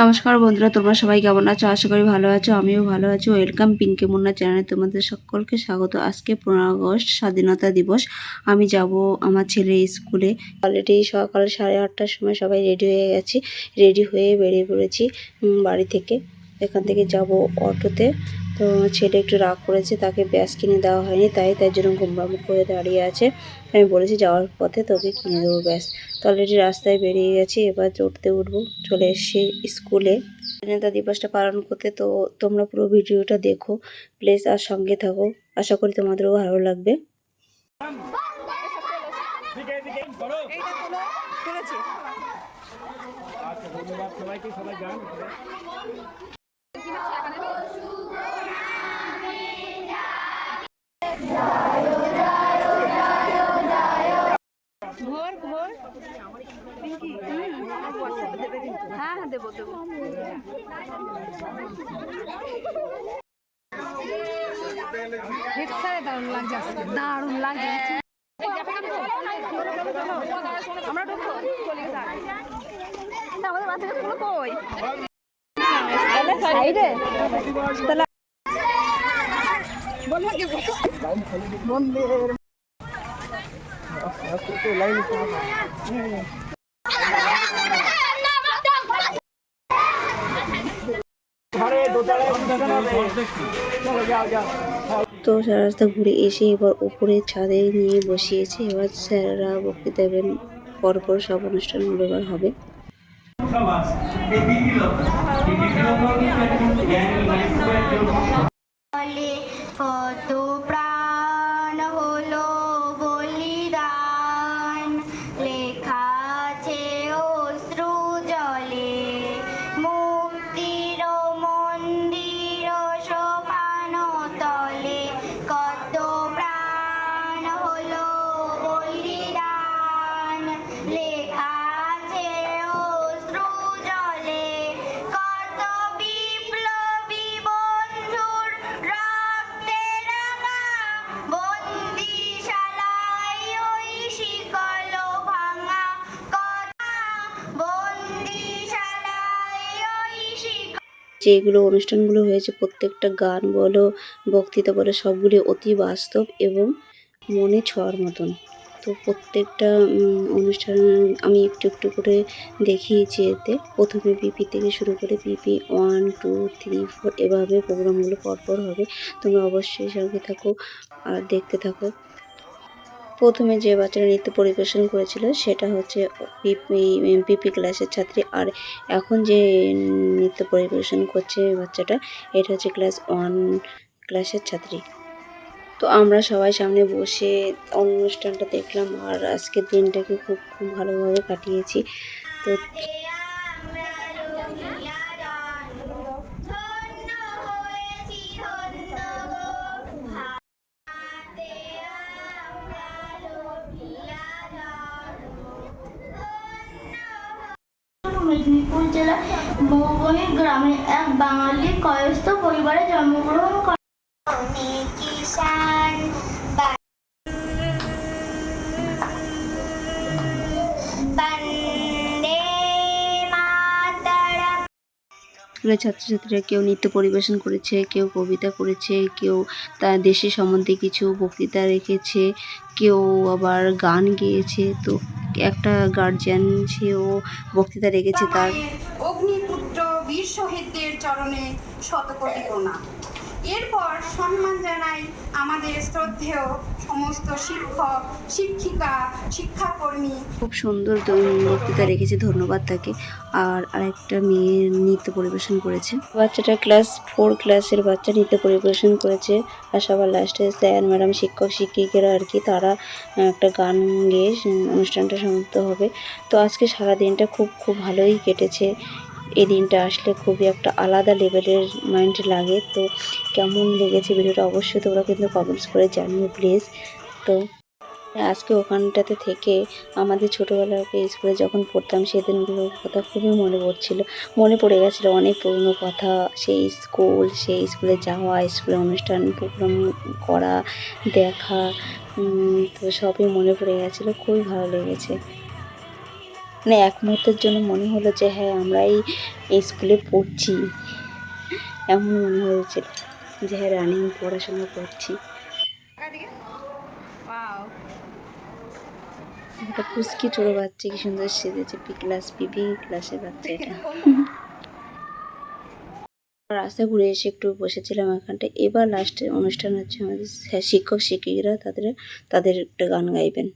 নমস্কার বন্ধুরা, তোমরা সবাই কেমন আছো? আশা করি ভালো আছো, আমিও ভালো আছি। ওয়েলকাম পিঙ্কি মুন্না চ্যানেলে তোমাদের সকলকে স্বাগত। আজকে পনেরো আগস্ট, স্বাধীনতা দিবস। আমি যাব আমার ছেলে স্কুলে। অলরেডি সকাল সাড়ে আটটার সময় সবাই রেডি হয়ে গেছি। রেডি হয়ে বেরিয়ে পড়েছি বাড়ি থেকে। এখান থেকে যাব অটোতে। তো ছেলে একটু রাগ করেছে, তাকে ব্যাস কিনে দেওয়া হয়নি, তাই তার জন্য মুখ করে দাঁড়িয়ে আছে। আমি বলেছি যাওয়ার পথে তোকে কিনে দেবো, ব্যাস। তো অলরেডি রাস্তায় বেরিয়ে গেছি, এবার চড়তে উঠবো। চলে এসেছি স্কুলে। স্বাধীনতা দিবসটা পালন করতে, তো তোমরা পুরো ভিডিওটা দেখো, প্লিজ আর সঙ্গে থাকো। আশা করি তোমাদেরও ভালো লাগবে। আচ্ছা ঘোর ঘোর হ্যাঁ হ্যাঁ দেবো দারুণ লাগছে দারুণ লাগছে। আমরা ঢুকবো। আমাদের বাচ্চা কই? তো সারা রাস্তা ঘুরে এসে এবার উপরে ছাদে নিয়ে বসিয়েছে। এবার স্যাররা বক্তৃতা দেবেন। পরপর সব অনুষ্ঠানগুলো এবার হবে। সমাজ এই তিনটি লক্ষ্য এই তিনটি লক্ষ্য কিন্তু একদম জ্ঞানী মানুষের জন্য বলে কত যেগুলো অনুষ্ঠানগুলো হয়েছে, প্রত্যেকটা গান বলো, বক্তৃতা বলো, সবগুলি অতি বাস্তব এবং মনে ছোঁয়ার মতন। তো প্রত্যেকটা অনুষ্ঠান আমি একটু একটু করে দেখিয়েছি এতে। প্রথমে পিপি থেকে শুরু করে PP one two three four এভাবে প্রোগ্রামগুলো পরপর হবে। তোমরা অবশ্যই সঙ্গে থাকো আর দেখতে থাকো। প্রথমে যে বাচ্চারা নৃত্য পরিবেশন করেছিল সেটা হচ্ছে পিপি ক্লাসের ছাত্রী। আর এখন যে নৃত্য পরিবেশন করছে বাচ্চাটা, এটা হচ্ছে ক্লাস ওয়ান ক্লাসের ছাত্রী। তো আমরা সবাই সামনে বসে অনুষ্ঠানটা দেখলাম, আর আজকের দিনটাকে খুব খুব ভালোভাবে কাটিয়েছি। তো মেদিনীপুর জেলার মৌবনী গ্রামে এক বাঙালি কয়স্থ পরিবারে জন্মগ্রহণ করেন। ছাত্রছাত্রীরা কেউ নৃত্য পরিবেশন করেছে, কেউ কবিতা করেছে, কেউ তার দেশের সম্বন্ধে কিছু বক্তৃতা রেখেছে, কেউ আবার গান গেয়েছে। তো একটা গার্জিয়ান সেও বক্তৃতা রেখেছে তার। অগ্নিপুত্র বীর শহীদদের চরণে শতকোটি প্রণাম। এরপর সম্মান জানাই আমাদের শ্রদ্ধেয় সমস্ত শিক্ষক, শিক্ষিকা, শিক্ষাকর্মী। খুব সুন্দর বক্তৃতা রেখেছে, ধন্যবাদ তাকে। আর আরেকটা মেয়ে নৃত্য পরিবেশন করেছে। বাচ্চাটা ক্লাস ফোর ক্লাসের বাচ্চা নৃত্য পরিবেশন করেছে। আর সবার লাস্টে স্যার, ম্যাডাম, শিক্ষক, শিক্ষিকারা আর কি, তারা একটা গান গেয়ে অনুষ্ঠানটা সমাপ্ত হবে। তো আজকে সারা দিনটা খুব খুব ভালোই কেটেছে। এই দিনটা আসলে খুবই একটা আলাদা লেভেলের মাইন্ড লাগে। তো কেমন লেগেছে ভিডিওটা অবশ্যই তোমরা কিন্তু কমেন্টস করে জানিও প্লিজ তো আজকে ওখানটাতে থেকে আমাদের ছোটোবেলার স্কুলে যখন পড়তাম সেদিনগুলোর কথা খুবই মনে পড়ছিল। মনে পড়ে গেছিল অনেক পুরনো কথা। সেই স্কুল সেই স্কুলে যাওয়া স্কুলে অনুষ্ঠান প্রোগ্রাম করা, দেখা তো সবই মনে পড়ে গেছিল। খুবই ভালো লেগেছে। মানে এক মুহূর্তের জন্য মনে হলো যে হ্যাঁ আমরা এই স্কুলে পড়ছি। এমন মনে হয়েছিল যে হ্যাঁ রানিং পড়াশোনা করছি। একটা পুচকি ছোটো বাচ্চা কি সুন্দর সেজেছে পি ক্লাস পি পিপি ক্লাসের বাচ্চা এটা। রাস্তা ঘুরে এসে একটু বসেছিলাম এখানটায়। এবার লাস্টে অনুষ্ঠান হচ্ছে আমাদের শিক্ষক শিক্ষিকারা তাদের তাদের একটা গান গাইবেন।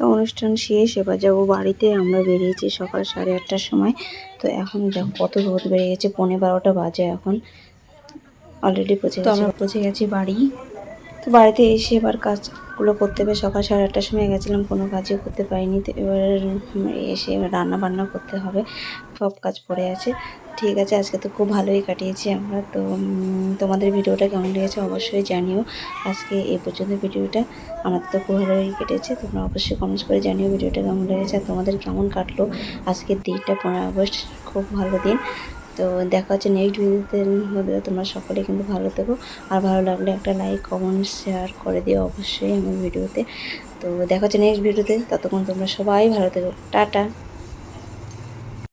তো অনুষ্ঠান শেষ এবার যাব বাড়িতে। আমরা বেরিয়েছি সকাল সাড়ে আটটার সময়। তো এখন দেখো কত রোদ বেড়ে গেছে পৌনে বারোটা বাজে এখন। অলরেডি পৌঁছে তো আমরা পৌঁছে গেছি বাড়ি। তো বাড়িতে এসে এবার কাজগুলো করতে হবে। সকাল সাড়ে আটটার সময় গেছিলাম কোনো কাজই করতে পারিনি। তো এবার এসে এবার রান্না বান্না করতে হবে। সব কাজ পড়ে আছে। ঠিক আছে, আজকে তো খুব ভালোই কাটিয়েছি আমরা, তো তোমাদের ভিডিওটা কেমন লেগেছে অবশ্যই জানিও। আজকে এ পর্যন্ত ভিডিওটা আমার তো খুব ভালোই কেটেছে, তোমরা অবশ্যই কমেন্টস করে জানিও ভিডিওটা কেমন লেগেছে আর তোমাদের কেমন কাটলো আজকের দিনটা, পনেরো আগস্ট, খুব ভালো দিন। তো, দেখা হচ্ছে নেক্সট ভিডিওতে মধ্যে তোমরা সকলে কিন্তু ভালো থেকো, আর ভালো লাগলে একটা লাইক কমেন্ট শেয়ার করে দিও অবশ্যই আমার ভিডিওতে। তো, দেখা হচ্ছে নেক্সট ভিডিওতে ততক্ষণ তোমরা সবাই ভালো থেকো। টাটা।